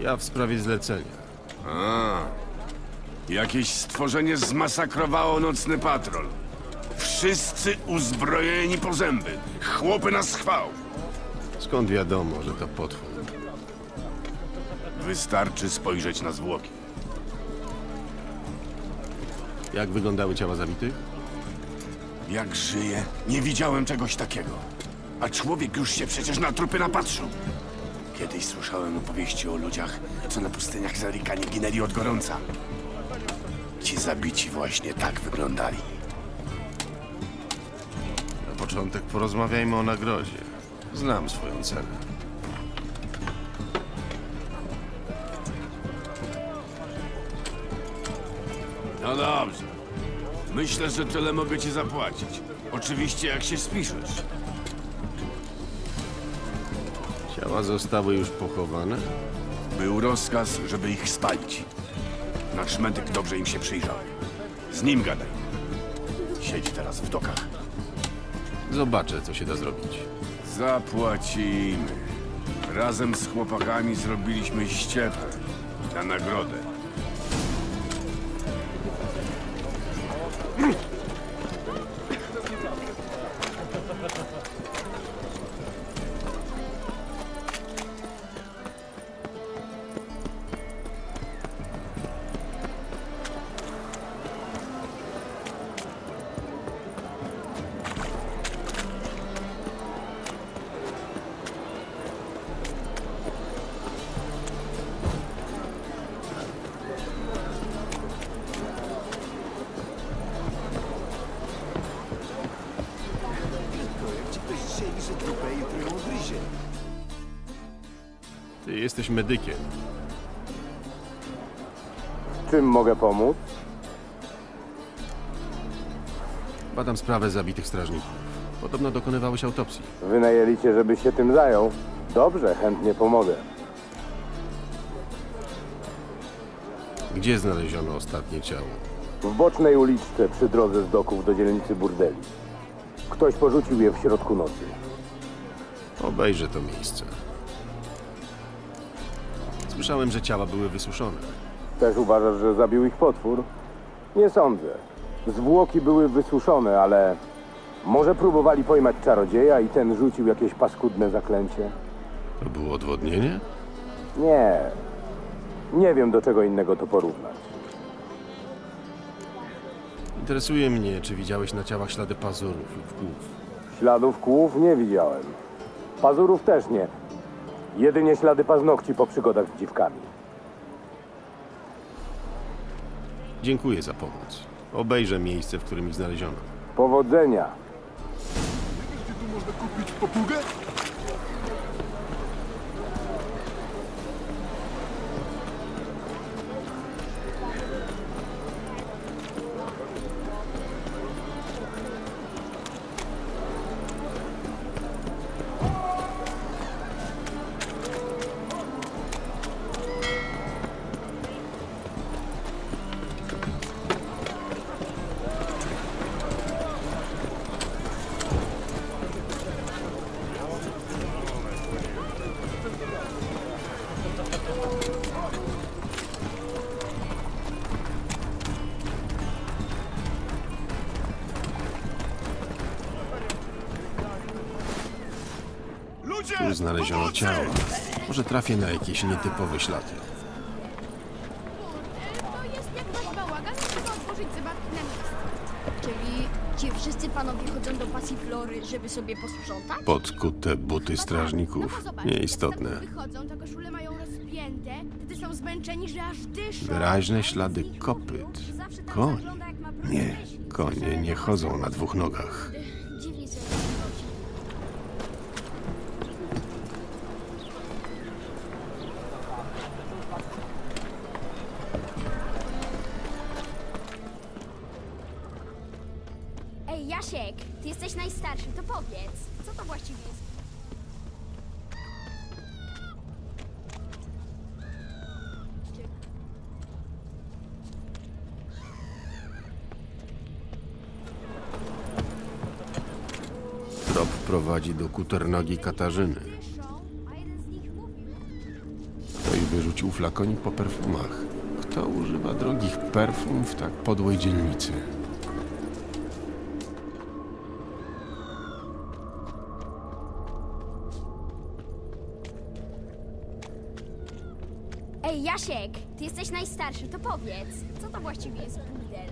Ja w sprawie zlecenia. A, jakieś stworzenie zmasakrowało nocny patrol. Wszyscy uzbrojeni po zęby. Chłopy na schwał. Skąd wiadomo, że to potwór? Wystarczy spojrzeć na zwłoki. Jak wyglądały ciała zabitych? Jak żyje, nie widziałem czegoś takiego. A człowiek już się przecież na trupy napatrzył. Kiedyś słyszałem opowieści o ludziach, co na pustyniach Zarikanie ginęli od gorąca. Ci zabici właśnie tak wyglądali. Na początek porozmawiajmy o nagrodzie. Znam swoją cenę. Dobrze. Myślę, że tyle mogę ci zapłacić. Oczywiście jak się spiszesz. Ciała zostały już pochowane? Był rozkaz, żeby ich spalić. Na szmetyk dobrze im się przyjrzał. Z nim gadaj. Siedzi teraz w dokach. Zobaczę, co się da zrobić. Zapłacimy. Razem z chłopakami zrobiliśmy ściepę na nagrodę. Jesteś medykiem. Czym mogę pomóc? Badam sprawę zabitych strażników. Podobno dokonywałeś autopsii. Wynajęli cię, żebyś się tym zajął? Dobrze, chętnie pomogę. Gdzie znaleziono ostatnie ciało? W bocznej uliczce przy drodze z doków do dzielnicy burdeli. Ktoś porzucił je w środku nocy. Obejrzę to miejsce. Słyszałem, że ciała były wysuszone. Też uważasz, że zabił ich potwór? Nie sądzę. Zwłoki były wysuszone, ale może próbowali pojmać czarodzieja i ten rzucił jakieś paskudne zaklęcie? To było odwodnienie? Nie. Nie wiem, do czego innego to porównać. Interesuje mnie, czy widziałeś na ciałach ślady pazurów lub głów. Śladów kłów nie widziałem. Pazurów też nie. Jedynie ślady paznokci po przygodach z dziwkami. Dziękuję za pomoc. Obejrzę miejsce, w którym ich znaleziono. Powodzenia. Gdzie tu można kupić papugę? Tu znaleziono ciała. Może trafię na jakieś nietypowe ślady. To jest jak masz bałagan, trzeba otworzyć zabawki na miejscu. Czyli ci wszyscy panowie chodzą do pasji flory, żeby sobie posprzątać? Podkute buty strażników. no bo zobacz, Nieistotne. Jak wychodzą, to koszule mają rozpięte, wtedy są zmęczeni, że aż dyszą. Wyraźne ślady kopyt. zawsze tak Koń. zagląda, jak ma Nie, konie nie chodzą na dwóch nogach. Prowadzi do kuternogi Katarzyny. Ktoś wyrzucił flakonik po perfumach. Kto używa drogich perfum w tak podłej dzielnicy? Ej, Jasiek, ty jesteś najstarszy, to powiedz, co to właściwie jest pudel?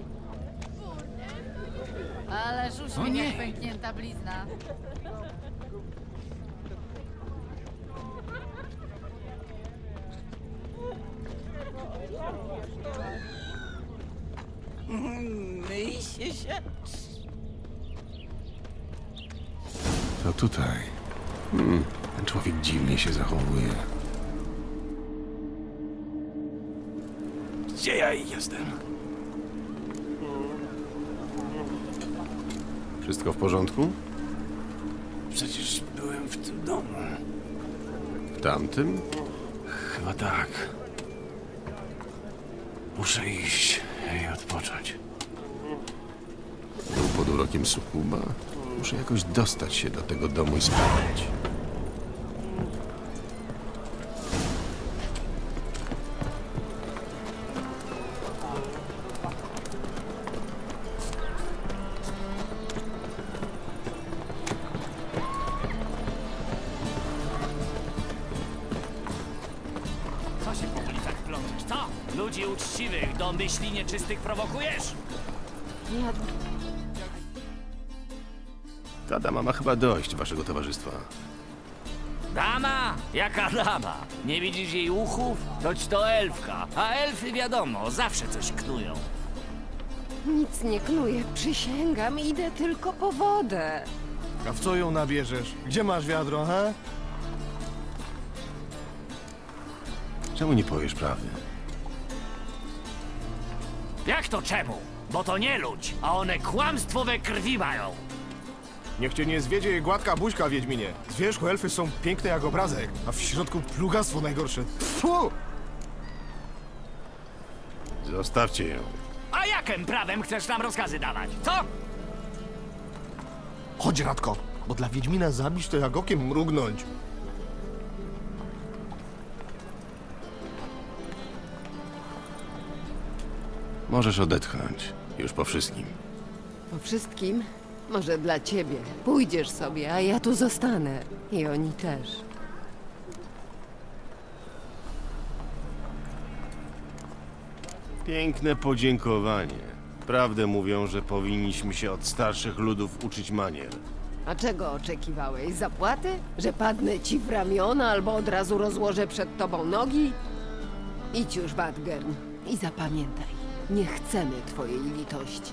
Ależ uśmiech jak pęknięta blizna. Myjcie się. To tutaj. Hmm, ten człowiek dziwnie się zachowuje. Gdzie ja jestem? Wszystko w porządku? Przecież byłem w tym domu. W tamtym? Chyba tak. Muszę iść i odpocząć. Był pod urokiem Sukuba? Muszę jakoś dostać się do tego domu i sprawdzić. Ludzi uczciwych do myśli nieczystych prowokujesz? Ta dama ma chyba dość waszego towarzystwa. Dama? Jaka dama? Nie widzisz jej uchów? Toć to elfka. A elfy wiadomo, zawsze coś knują. Nic nie knuję, przysięgam, idę tylko po wodę. A w co ją nabierzesz? Gdzie masz wiadro, he? Czemu nie powiesz prawdy? Jak to czemu? Bo to nie ludź, a one kłamstwo we krwi mają. Niech cię nie zwiedzie jej gładka buźka, Wiedźminie. Z wierzchu elfy są piękne jak obrazek, a w środku plugastwo najgorsze. Tfu! Zostawcie ją. A jakim prawem chcesz nam rozkazy dawać? Co? Chodź, Radko, bo dla Wiedźmina zabić to jak okiem mrugnąć. Możesz odetchnąć. Już po wszystkim. Po wszystkim, może dla ciebie. Pójdziesz sobie, a ja tu zostanę. I oni też. Piękne podziękowanie. Prawdę mówią, że powinniśmy się od starszych ludów uczyć manier. A czego oczekiwałeś? Zapłaty? Że padnę ci w ramiona albo od razu rozłożę przed tobą nogi? Idź już, Badgern, i zapamiętaj. Nie chcemy twojej litości.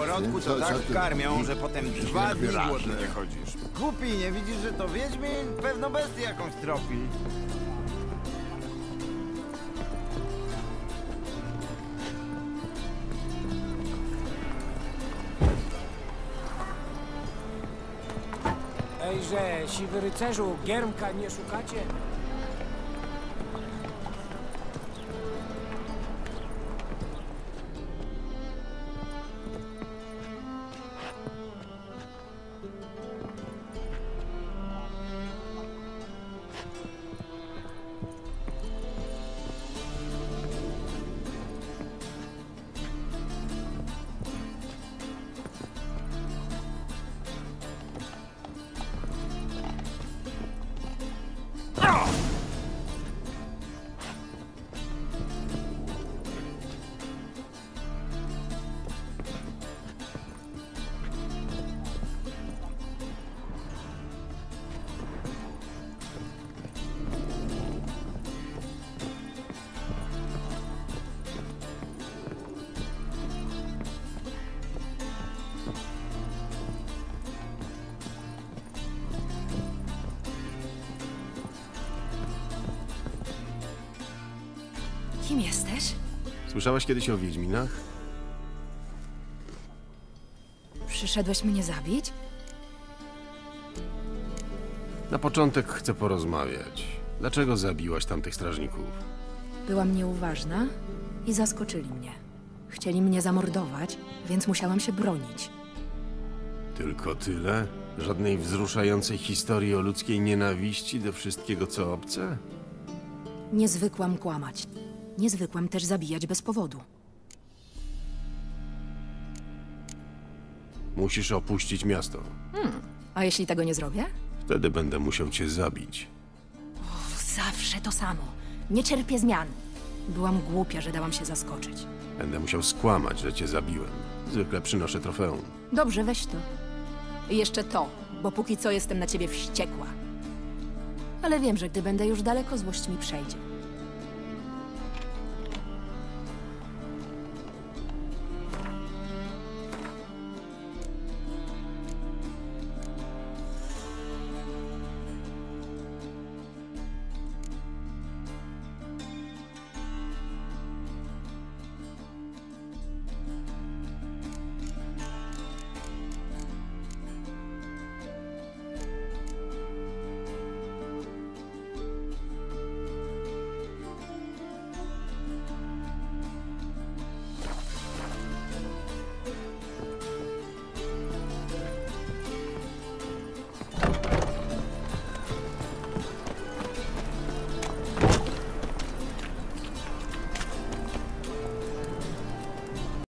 Zimorodku to tak karmią, że potem dwa dni głodny nie chodzisz. Głupi, nie widzisz, że to Wiedźmin? Pewno bestię jakąś tropi. Ejże, siwy rycerzu, giermka nie szukacie? Kim jesteś? Słyszałaś kiedyś o Wiedźminach? Przyszedłeś mnie zabić? Na początek chcę porozmawiać. Dlaczego zabiłaś tamtych strażników? Byłam nieuważna i zaskoczyli mnie. Chcieli mnie zamordować, więc musiałam się bronić. Tylko tyle? Żadnej wzruszającej historii o ludzkiej nienawiści do wszystkiego, co obce? Nie zwykłam kłamać. Nie zwykłam też zabijać bez powodu. Musisz opuścić miasto. A jeśli tego nie zrobię? Wtedy będę musiał cię zabić. Zawsze to samo. Nie cierpię zmian. Byłam głupia, że dałam się zaskoczyć. Będę musiał skłamać, że cię zabiłem. Zwykle przynoszę trofeum. Dobrze, weź to. I jeszcze to, bo póki co jestem na ciebie wściekła. Ale wiem, że gdy będę już daleko, złość mi przejdzie.